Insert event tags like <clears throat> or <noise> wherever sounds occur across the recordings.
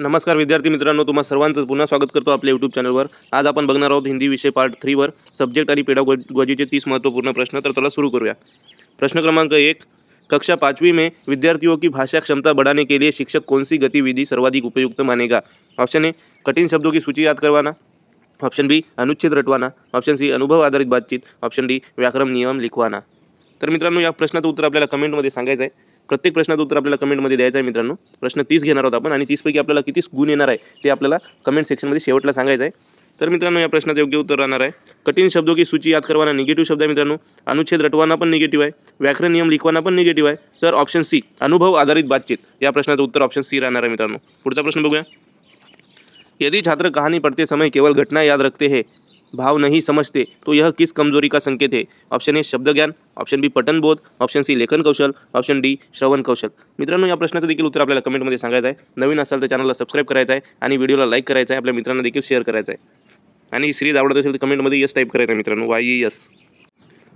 नमस्कार विद्यार्थी मित्रांनो तुम्हा सर्वांचं पुन्हा स्वागत करतो आपल्या यूट्यूब चॅनलवर आज आपण बघणार आहोत हिंदी विषय पार्ट थ्रीवर सब्जेक्ट आणि पेडा गोजीचे तीस महत्त्वपूर्ण प्रश्न. तर चला सुरू करूया. प्रश्न क्रमांक एक कक्षा पाँचवीं में विद्यार्थियों की भाषा क्षमता बढ़ाने के लिए शिक्षक कौन सी गतिविधि सर्वाधिक उपयुक्त मानेगा? ऑप्शन ए कठिन शब्दों की सूची याद करवाना. ऑप्शन बी अनुच्छेद रटवाना. ऑप्शन सी अनुभव आधारित बातचीत. ऑप्शन डी व्याकरण नियम लिखवाना. तर मित्रांनो या प्रश्नाचं उत्तर आपल्याला कमेंटमध्ये सांगायचं आहे. प्रत्येक प्रश्नाचं उत्तर आपल्याला कमेंटमध्ये द्यायचं आहे मित्रांनो. प्रश्न तीस घेणार आहोत आपण आणि तीसपैकी आपल्याला किती गुण येणार आहे ते आपल्याला कमेंट सेक्शनमध्ये शेवटला सांगायचं आहे. तर मित्रांनो या प्रश्नाचं योग्य उत्तर राहणार आहे. कठीण शब्दों की सूची याद करवाना निगेटिव्ह शब्द आहे मित्रांनो. अनुच्छेद रटवाना पण निगेटिव्ह आहे. व्याकरण नियम लिखवाना पण निगेटिव्ह आहे. तर ऑप्शन सी अनुभव आधारित बातचीत. या प्रश्नाचं उत्तर ऑप्शन सी राहणार आहे मित्रांनो. पुढचा प्रश्न बघूया. यदि छात्र कहानी पढ़ते समय केवल घटना याद रखते हैं भाव नहीं समझते तो यह किस कमजोरी का संकेत है? ऑप्शन ए शब्द ज्ञान ऑप्शन बी पठन बोध ऑप्शन सी लेखन कौशल ऑप्शन डी श्रवण कौशल. मित्रांनो या प्रश्नाचं देखील उत्तर आपल्याला कमेंटमध्ये सांगायचं आहे. नवीन असाल तर चॅनलला सबस्क्राईब करायचं आहे आणि व्हिडिओला लाईक करायचं आहे. आपल्या मित्रांना देखील शेअर करायचं आहे. आणि सिरीज आवडत असेल तर कमेंटमध्ये यस टाईप करायचं आहे मित्रांनो. वाय यस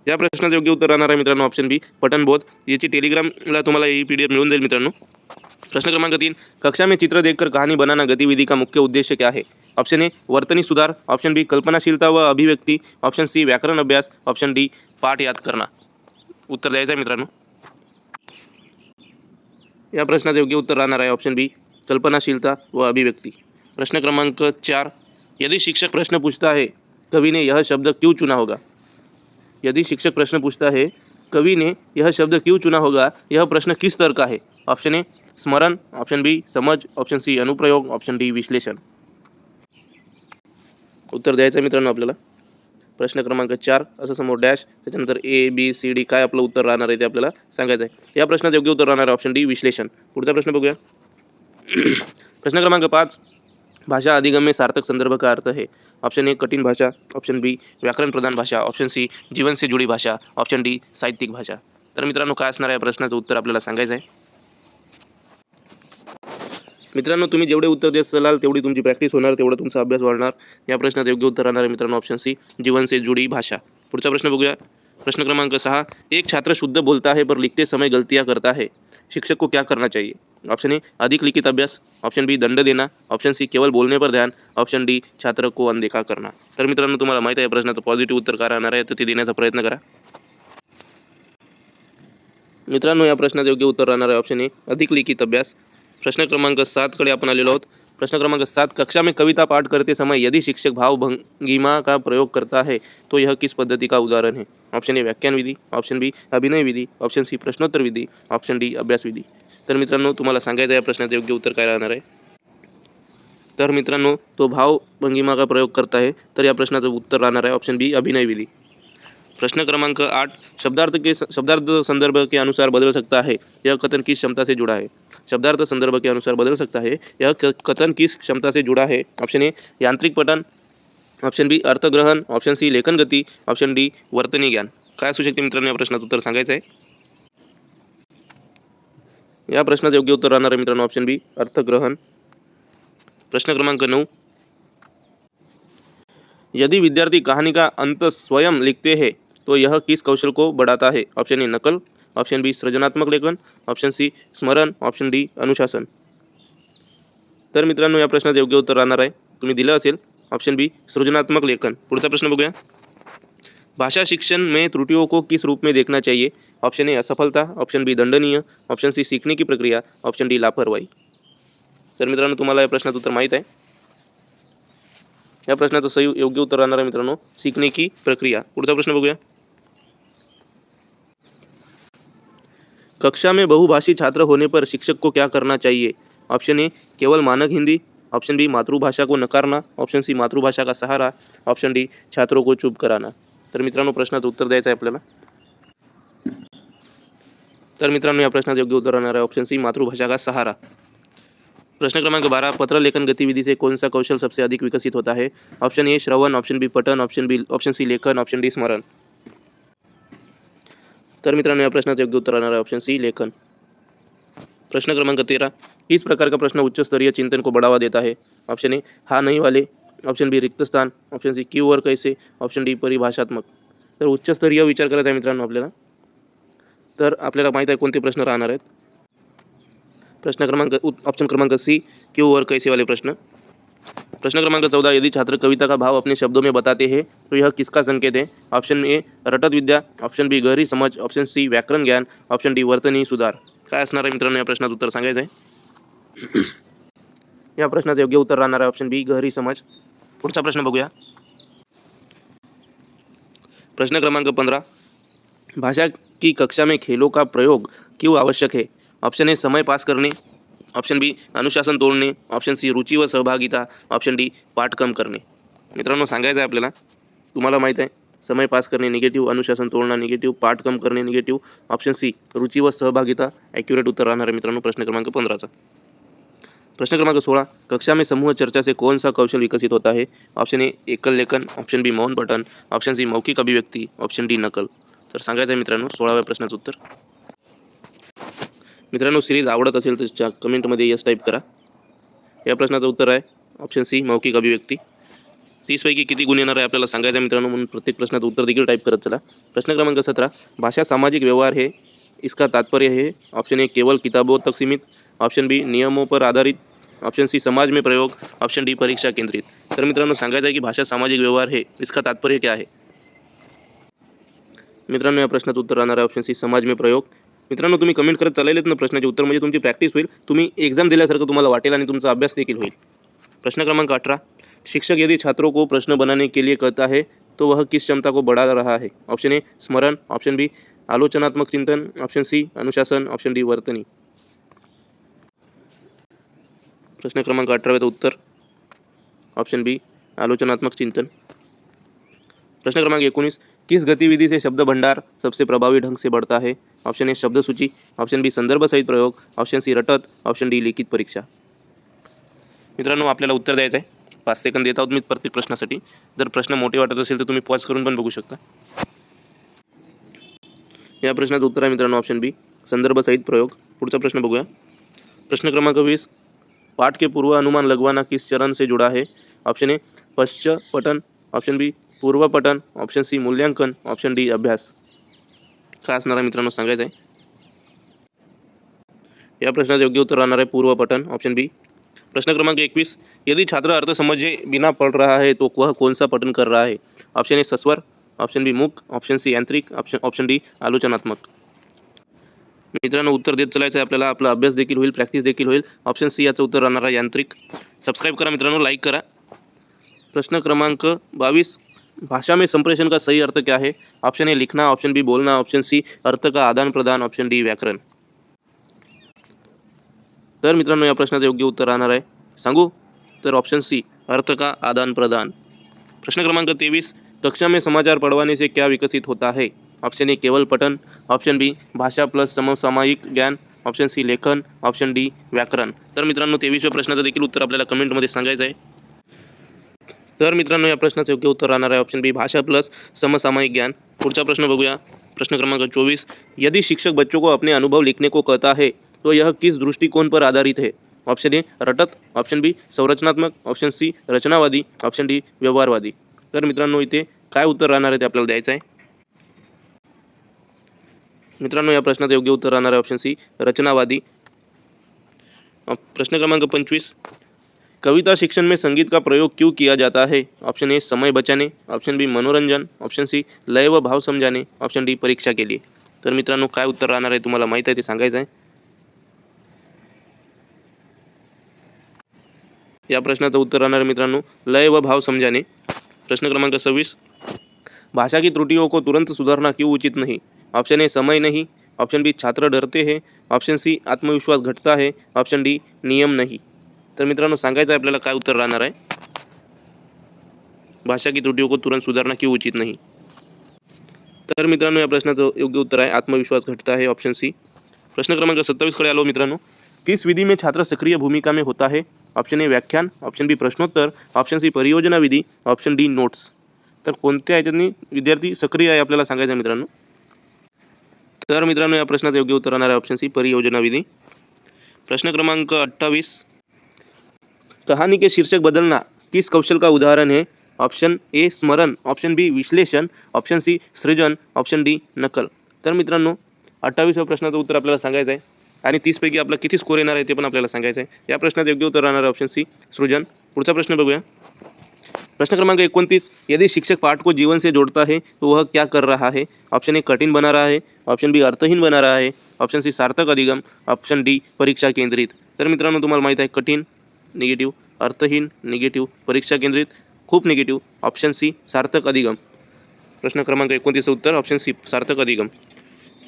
या प्रश्नाचं योग्य उत्तर राहणार आहे मित्रांनो ऑप्शन बी पठन बोध. याची टेलिग्रामला तुम्हाला ही पी डी एफ मिळून जाईल मित्रांनो. प्रश्न क्रमांक तीन कक्षा में चित्र देखकर कहानी बनाना गतिविधि का मुख्य उद्देश्य क्या है? ऑप्शन ए वर्तनी सुधार. ऑप्शन बी कल्पनाशीलता व अभिव्यक्ती. ऑप्शन सी व्याकरण अभ्यास. ऑप्शन डी पाठ याद करना. उत्तर द्यायचं आहे मित्रांनो. या प्रश्नाचं योग्य उत्तर राहणार आहे ऑप्शन बी कल्पनाशीलता व अभिव्यक्ती. प्रश्न क्रमांक चार यदि शिक्षक प्रश्न पूछता है कवि ने यह शब्द क्यों चुना होगा? यदि शिक्षक प्रश्न पूछता है कवि ने यह शब्द क्यों चुना होगा? यह प्रश्न किस स्तर का है? ऑप्शन ए स्मरण ऑप्शन बी समज ऑप्शन सी अनुप्रयोग ऑप्शन डी विश्लेषण. उत्तर द्यायचं आहे मित्रांनो आपल्याला. प्रश्न क्रमांक चार असं समोर डॅश त्याच्यानंतर ए बी सी डी काय आपलं उत्तर राहणार आहे ते आपल्याला सांगायचं आहे या प्रश्नाचं योग्य उत्तर राहणार आहे ऑप्शन डी विश्लेषण. पुढचा प्रश्न बघूया. <clears throat> प्रश्न क्रमांक पाच भाषा अधिगम्य सार्थक संदर्भ का अर्थ है ऑप्शन ए कठिन भाषा. ऑप्शन बी व्याकरण प्रधान भाषा. ऑप्शन सी जीवन से जुड़ी भाषा. ऑप्शन डी साहित्यिक भाषा. तर मित्रांनो काय असणार आहे या प्रश्नाचं उत्तर आपल्याला सांगायचं आहे मित्रांनो तुम्ही जेवढे उत्तर देत चलाल तेवढी तुमची प्रॅक्टिस होणार तेवढा तुमचा अभ्यास वाढणार. या प्रश्नात योग्य उत्तर राहणार आहे मित्रांनो ऑप्शन सी जीवन से जुड़ी भाषा. पुढचा प्रश्न बघूया. प्रश्न क्रमांक सहा एक छात्र शुद्ध बोलता है पर लिखते समय गलतियाँ करता है शिक्षक को क्या करना चाहिए? ऑप्शन ए अधिक लिखित अभ्यास. ऑप्शन बी दंड देना. ऑप्शन सी केवल बोलणे पर ध्यान. ऑप्शन डी छात्र को अनदेखा करना. तर मित्रांनो तुम्हाला माहिती आहे प्रश्नाचं पॉझिटिव्ह उत्तर काय राहणार आहे तर ते देण्याचा प्रयत्न करा. मित्रांनो या प्रश्नाचं योग्य उत्तर राहणार आहे ऑप्शन ए अधिक लिखित अभ्यास. प्रश्न क्रमांक सातकडे आपण आलेलो आहोत. प्रश्न क्रमांक सात कक्षा में कविता पाठ करते समय यदि शिक्षक भाव भंगिमा का प्रयोग करता है तो यह किस पद्धति का उदाहरण है? ऑप्शन ए व्याख्यान विधी ऑप्शन बी अभिनय विधी ऑप्शन सी प्रश्नोत्तर विधी ऑप्शन डी अभ्यास विधी. तर मित्रांनो तुम्हाला सांगायचं या प्रश्नाचं योग्य उत्तर काय राहणार आहे? तर मित्रांनो तो भाव भंगिमा का प्रयोग करता है? तर या प्रश्नाचं उत्तर राहणार आहे ऑप्शन बी अभिनय विधी. प्रश्न क्रमांक आठ शब्दार्थ के शब्दार्थ संदर्भ के अनुसार बदल सकता है यह कथन किस क्षमता से जुड़ा है? शब्दार्थ संदर्भ के अनुसार बदल सकता है यह क- कथन किस क्षमता से जुड़ा है? ऑप्शन ए यांत्रिक पठन ऑप्शन बी अर्थग्रहण ऑप्शन सी लेखन गती ऑप्शन डी वर्तनी ज्ञान. काय असू शकते मित्रांनो या प्रश्नाचं उत्तर सांगायचं आहे. या प्रश्नाचं योग्य उत्तर राहणार आहे मित्रांनो ऑप्शन बी अर्थग्रहण. प्रश्न क्रमांक नऊ. यदि विद्यार्थी कहानी का अंत स्वयं लिखते हैं तो यह किस कौशल को बढ़ाता है? ऑप्शन ए, नकल, ऑप्शन बी, सृजनात्मक लेखन, ऑप्शन सी, स्मरण, ऑप्शन डी, अनुशासन। तर मित्रांनो, या प्रश्नाचं योग्य उत्तर राहणार आहे. तुम्ही दिलं असेल, ऑप्शन बी, सृजनात्मक लेखन. पुढचा प्रश्न बघूया. भाषा शिक्षण में त्रुटियों को किस रूप में देखना चाहिए? ऑप्शन ए, असफलता, ऑप्शन बी, दंडनीय, ऑप्शन सी, सीखने की प्रक्रिया, ऑप्शन डी, लापरवाही. तर मित्रांनो, तुम्हाला या प्रश्नाचं उत्तर माहीत आहे. या प्रश्नाचं सही योग्य उत्तर राहणार आहे मित्रांनो, सीखने की प्रक्रिया. पुढचा प्रश्न बघूया. कक्षा में बहुभाषी छात्र होने पर शिक्षक को क्या करना चाहिए? ऑप्शन ए, केवल मानक हिंदी। ऑप्शन बी, मातृभाषा को नकारना। ऑप्शन सी, मातृभाषा का सहारा। ऑप्शन डी, छात्रों को चुप कराना। तर मित्रांनो, प्रश्नाचं उत्तर द्यायचं आहे आपल्याला. तर मित्रांनो, या प्रश्नाचं योग्य उत्तर राहणार आहे ऑप्शन सी, मातृभाषा का सहारा. प्रश्न क्रमांक बारह पत्र लेखन गतिविधि से कौन सा कौशल सबसे अधिक विकसित होता है ऑप्शन ए, श्रवण, ऑप्शन बी पठन ऑप्शन बी, ऑप्शन सी, लेखन, ऑप्शन डी, स्मरण. तर मित्रांनो या प्रश्नाचं योग्य उत्तर राहणार आहे ऑप्शन सी लेखन. प्रश्न क्रमांक तेरह किस प्रकार का प्रश्न उच्च स्तरीय चिंतन को बढ़ावा देता है ऑप्शन ए हा नहीं वाले. ऑप्शन बी रिक्त स्थान. ऑप्शन सी क्यू वर कैसे? ऑप्शन डी परिभाषात्मक. तर उच्चस्तरीय विचार करायचा आहे मित्रांनो आपल्याला. तर आपल्याला माहीत आहे कोणते प्रश्न राहणार आहेत. प्रश्न क्रमांक ऑप्शन क्रमांक सी क्यू वर कैसेवाले प्रश्न. प्रश्न क्रमांक चौदह यदि छात्र कविता का भाव अपने शब्दों में बताते हैं तो यह किसका संकेत है? ऑप्शन ए रटत विद्या ऑप्शन बी गहरी समज ऑप्शन सी व्याकरण ज्ञान ऑप्शन डी वर्तनी सुधार। काय असणार आहे मित्रांनो या प्रश्नाचं उत्तर सांगायचं आहे <clears throat> या प्रश्नाचं योग्य उत्तर राहणार आहे ऑप्शन बी गहरी समज पुढचा प्रश्न बघूया. प्रश्न क्रमांक पंधरा भाषा की कक्षा में खेलों का प्रयोग क्यों आवश्यक है? ऑप्शन ए समय पास करने ऑप्शन बी अनुशासन तोडणे. ऑप्शन सी रुची व सहभागिता. ऑप्शन डी पाठ कम करणे. मित्रांनो सांगायचं आहे आपल्याला तुम्हाला माहीत आहे समय पास करणे निगेटिव्ह अनुशासन तोडणं निगेटिव्ह पाठ कम करणे निगेटिव्ह ऑप्शन सी रुची व सहभागिता. ॲक्युरेट उत्तर राहणार आहे मित्रांनो प्रश्न क्रमांक पंधराचा. प्रश्न क्रमांक सोळा कक्षा में समूह चर्चा से कौन सा कौशल विकसित होता है? ऑप्शन ए एकल लेखन. ऑप्शन बी मौन पठन. ऑप्शन सी मौखिक अभिव्यक्ती. ऑप्शन डी नकल. तर सांगायचं आहे मित्रांनो सोळाव्या प्रश्नाचं उत्तर. मित्रांनो सिरीज आवडत असेल तर कमेंटमध्ये यस टाईप करा. या प्रश्नाचं उत्तर आहे ऑप्शन सी मौखिक अभिव्यक्ती. तीसपैकी किती गुण येणार आहे आपल्याला सांगायचं मित्रांनो म्हणून प्रत्येक प्रश्नाचं उत्तर देखील टाईप करत चला. प्रश्न क्रमांक सतरा भाषा सामाजिक व्यवहार हे इसका तात्पर्य है ऑप्शन ए केवल किताबों तक सीमित. ऑप्शन बी नियमों पर आधारित. ऑप्शन सी समाज में प्रयोग. ऑप्शन डी परीक्षा केंद्रित. तर मित्रांनो सांगायचं आहे की भाषा सामाजिक व्यवहार हे इसका तात्पर्य क्या आहे? मित्रांनो या प्रश्नाचं उत्तर राहणार आहे ऑप्शन सी समाज में प्रयोग. मित्रांनो तुम्ही कमेंट करत चाललेत ना प्रश्नाचे उत्तर म्हणजे तुमची प्रॅक्टिस होईल. तुम्ही एक्झाम दिल्यासारखं तुम्हाला वाटेल आणि तुमचा अभ्यास देखील होईल. प्रश्न क्रमांक अठरा. शिक्षक यदि छात्रों को प्रश्न बनाने के लिए कहता है तो वह किस क्षमता को बढ़ा रहा है? ऑप्शन ए स्मरण. ऑप्शन बी आलोचनात्मक चिंतन. ऑप्शन सी अनुशासन. ऑप्शन डी वर्तनी. प्रश्न क्रमांक अठराव्याचं उत्तर. ऑप्शन बी आलोचनात्मक चिंतन. प्रश्न क्रमांक एकोणीस किस गतिविधि से शब्द भंडार सबसे प्रभावी ढंग से बढ़ता है? ऑप्शन ए शब्दसूची ऑप्शन बी संदर्भ सहित प्रयोग ऑप्शन सी रटत ऑप्शन डी लिखित परीक्षा. मित्रांनो आपल्याला उत्तर द्यायचं आहे पाच सेकंद देत आहोत मी प्रत्येक प्रश्नासाठी. जर प्रश्न मोठे वाटत असेल तर तुम्ही पॉज करून पण बघू शकता. या प्रश्नाचं उत्तर आहे मित्रांनो ऑप्शन बी. संदर्भ सहित प्रयोग. पुढचा प्रश्न बघूया. प्रश्न क्रमांक वीस. पाठ के पूर्व अनुमान लगवाना किस चरण से जुड़ा है? ऑप्शन ए पश्च पठन ऑप्शन बी पूर्वपठन. ऑप्शन सी मूल्यांकन. ऑप्शन डी अभ्यास. काय असणार आहे मित्रांनो सांगायचं आहे या प्रश्नाचं योग्य उत्तर राहणार आहे पूर्व पठन ऑप्शन बी प्रश्न क्रमांक एकवीस. यदि छात्र अर्थ समझे बिना पढ़ रहा है तो वह कौन सा पठन कर रहा है? Option A सस्वर. ऑप्शन बी मुख ऑप्शन सी यांत्रिक. ऑप्शन ऑप्शन डी आलोचनात्मक. मित्रांनो उत्तर देत चालायचं आहे आपल्याला. आपला अभ्यास देखील होईल प्रॅक्टिस देखील होईल. ऑप्शन सी याचं उत्तर राहणार आहे यांत्रिक. सबस्क्राईब करा मित्रांनो लाईक करा. प्रश्न क्रमांक बावीस. भाषा में संप्रेषण का सही अर्थ क्या है? ऑप्शन ए लिखना। ऑप्शन बी बोलना। ऑप्शन सी अर्थ का आदान प्रदान। ऑप्शन डी व्याकरण। तर मित्रांनो या प्रश्नाचं योग्य उत्तर राहणार आहे. सांगू? तर ऑप्शन सी अर्थ का आदान प्रदान. प्रश्न क्रमांक तेवीस कक्षा में समाचार पढ़वाने से क्या विकसित होता है? ऑप्शन ए केवल पठन. ऑप्शन बी भाषा प्लस समसामायिक ज्ञान. ऑप्शन सी लेखन. ऑप्शन डी व्याकरण. तर मित्रांनो तेवीसव्या प्रश्नाचं देखील उत्तर आपल्याला कमेंटमध्ये सांगायचं आहे. तर मित्रांनो या प्रश्नाचं योग्य उत्तर राहणार आहे ऑप्शन बी भाषा प्लस समसामायिक ज्ञान. पुढचा प्रश्न बघूया. प्रश्न क्रमांक चौबीस यदि शिक्षक बच्चों को अपने अनुभव लिखने को कहता है तो यह किस दृष्टिकोण पर आधारित है? Option A रटत. ऑप्शन बी संरचनात्मक. ऑप्शन सी रचनावादी. ऑप्शन डी व्यवहारवादी. तर मित्रांनो इथे काय उत्तर राहणार आहे ते आपल्याला द्यायचं आहे. मित्रांनो या प्रश्नाचं योग्य उत्तर राहणार आहे ऑप्शन सी रचनावादी. प्रश्न क्रमांक पंचवीस. कविता शिक्षण में संगीत का प्रयोग क्यों किया जाता है? ऑप्शन ए, समय बचाने। ऑप्शन बी, मनोरंजन। ऑप्शन सी, लय व भाव समझाने। ऑप्शन डी, परीक्षा के लिए। तर मित्रांनो, काय उत्तर राहणार आहे तुम्हाला माहीत आहे ते सांगायचं आहे. या प्रश्नाचं उत्तर राहणार आहे मित्रांनो, लय व भाव समझाने. प्रश्न क्रमांक सव्वीस. भाषा की त्रुटियों को तुरंत सुधारना क्यों उचित नहीं? ऑप्शन ए, समय नहीं. ऑप्शन बी, छात्र डरते हैं. ऑप्शन सी, आत्मविश्वास घटता है. ऑप्शन डी, नियम नहीं. तर मित्रांनो सांगायचं आहे आपल्याला काय उत्तर राहणार आहे. भाषा की त्रुटियों को तुरंत सुधारना क्यों उचित नहीं. तर मित्रांनो या प्रश्नाचं योग्य उत्तर आहे. आत्मविश्वास घटता है ऑप्शन सी प्रश्न क्रमांक सत्तावीसकडे आलो मित्रांनो. किस विधि में छात्र सक्रिय भूमिका में होता है? ऑप्शन ए व्याख्यान. ऑप्शन बी प्रश्नोत्तर. ऑप्शन सी परियोजना विधी. ऑप्शन डी नोट्स तर कोणत्या ह्याच्यानी विद्यार्थी सक्रिय आहे आपल्याला सांगायचं आहे मित्रांनो. तर मित्रांनो या प्रश्नाचं योग्य उत्तर राहणार आहे ऑप्शन सी परियोजना विधी. प्रश्न क्रमांक अठ्ठावीस. कहानी के शीर्षक बदलना किस कौशल का उदाहरण है? ऑप्शन ए स्मरण। ऑप्शन बी विश्लेषण। ऑप्शन सी सृजन। ऑप्शन डी नकल। तर मित्रांनो अठ्ठावीसव्या प्रश्नाचं उत्तर आपल्याला सांगायचं आहे आणि तीसपैकी आपला किती स्कोर येणार आहे ते पण आपल्याला सांगायचं आहे या प्रश्नाचं योग्य उत्तर राहणार ऑप्शन सी सृजन. पुढचा प्रश्न बघूया. प्रश्न क्रमांक इक्कीस यदि शिक्षक पाठ को जीवन से जोड़ता है तो वह क्या कर रहा है? ऑप्शन ए कठिन बना रहा है. ऑप्शन बी अर्थहीन बना रहा है. ऑप्शन सी सार्थक अधिगम. ऑप्शन डी परीक्षा केंद्रित. तर मित्रांनो तुम्हाला माहीत आहे कठीण निगेटिव्ह अर्थहीन निगेटिव्ह परीक्षा केंद्रित खूप निगेटिव्ह ऑप्शन सी सार्थक अधिगम. प्रश्न क्रमांक एकोणतीसचं उत्तर ऑप्शन सी सार्थक अधिगम.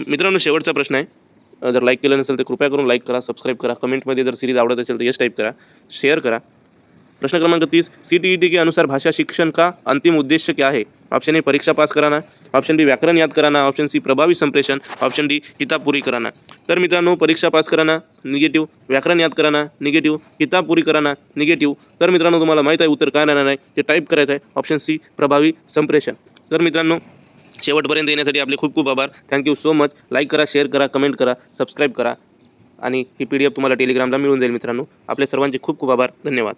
मित्रांनो शेवटचा प्रश्न आहे. जर लाईक केलं नसेल तर कृपया करून लाईक करा सबस्क्राईब करा. कमेंटमध्ये जर सिरीज आवडत असेल तर यस टाईप करा. शेअर करा. प्रश्न क्रमांक तीस सी टी ई टी के अनुसार भाषा शिक्षण का अंतिम उद्देश्य क्या है ऑप्शन ए परीक्षा पास कराना. ऑप्शन बी व्याकरण याद कराना. ऑप्शन सी प्रभावी संप्रेषण. ऑप्शन डी किताब पुरी कराना. तर मित्रांनो परीक्षा पास कराना निगेटिव्ह व्याकरण याद कराना निगेटिव्ह किताब पुरी कराना निगेटिव्ह तर मित्रांनो तुम्हाला माहीत आहे उत्तर काय राहणार आहे? ते टाईप करायचं आहे. ऑप्शन सी प्रभावी संप्रेषण. तर मित्रांनो शेवटपर्यंत येण्यासाठी आपले खूप खूप आभार. Thank you so much like करा शेअर करा कमेंट करा सबस्क्राईब करा. आणि ही पी डी एफ तुम्हाला टेलिग्रामला मिळून जाईल मित्रांनो. आपल्या सर्वांचे खूप खूप आभार. धन्यवाद.